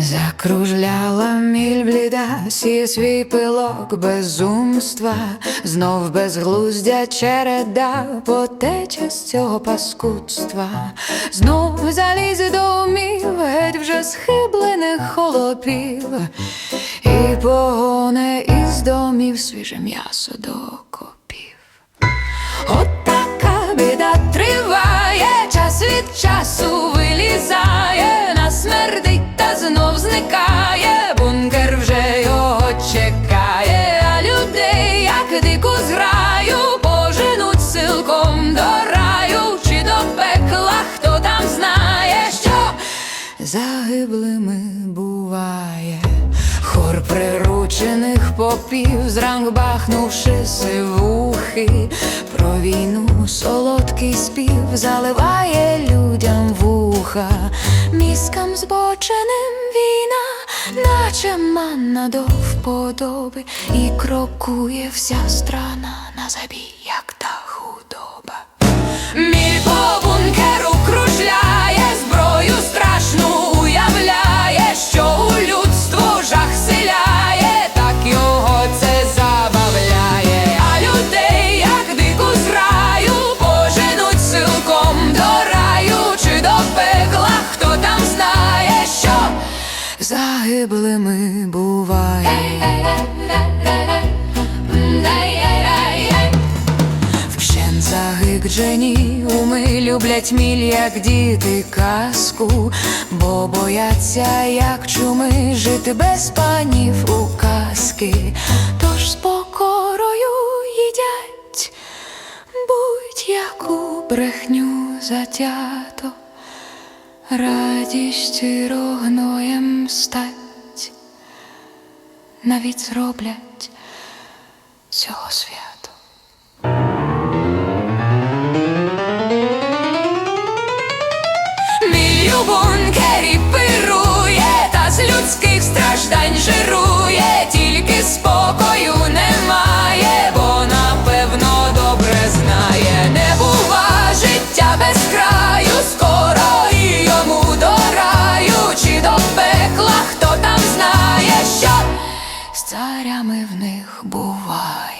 Закружляла міль бліда, сіє свій пилок безумства, знов безглуздя череда потече з цього паскудства, знов залізе до умів, геть вже схиблених холопів, і погоне із домів свіже м'ясо до загиблими буває. Хор приручених попів, зранг бахнувши сивухи, про війну солодкий спів заливає людям вуха, мізкам збоченим війна, наче манна до вподоби, і крокує вся страна на забій, загиблими буває. Вщен загикджені уми люблять міль, як діти казку, бо бояться, як чуми, жити без панів у казки, тож з покорою їдять будь-яку брехню затято, радість рогноєм стать, навіть зроблять цього свята. Бункері пирує, та з людських страждань жирує, царями в них буває.